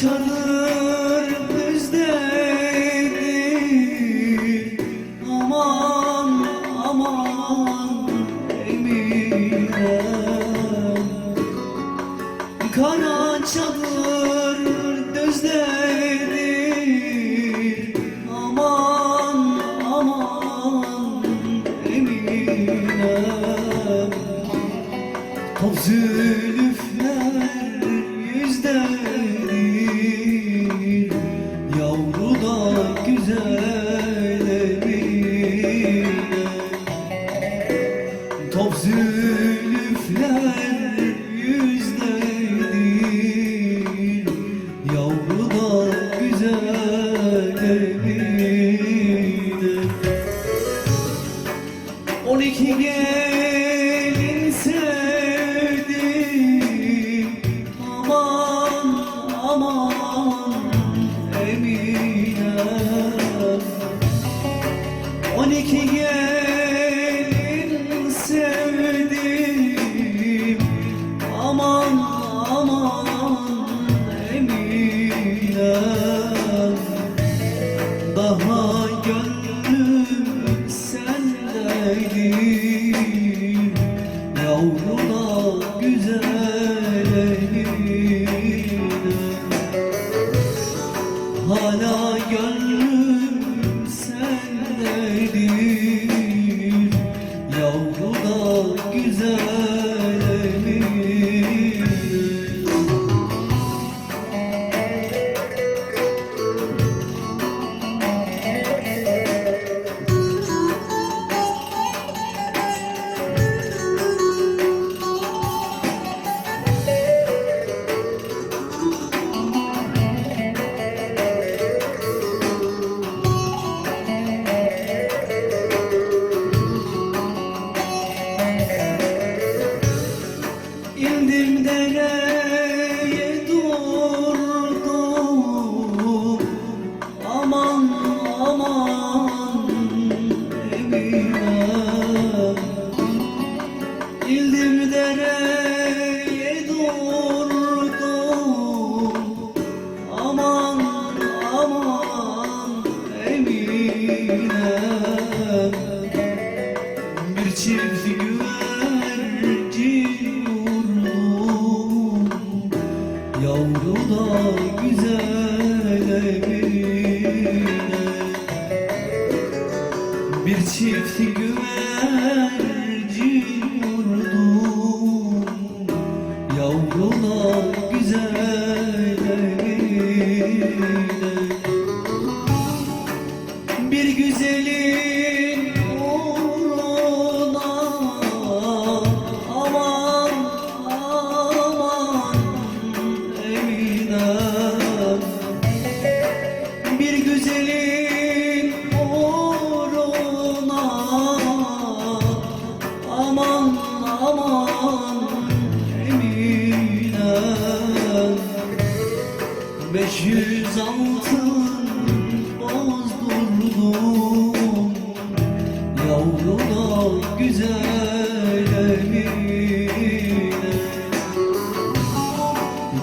çadır düzdedir Aman aman Eminem Kara çadır düzdedir Aman aman Eminem Top Zülüfler yüzdedir Yavru da güzel Emine On iki gelin sevdim Aman aman Eminem On iki gelin aman Eminem daha gönlüm sendeydi. Yavruna güzel Emine Hala gönlüm İndim dereye durdum Aman aman Eminem bir çift güvercin vurdum Yavru da Emine. Bir çift güvercin bir güzelin yüz altın bozdurdum. Yavru da güzel Emine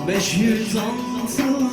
Beş yüz altın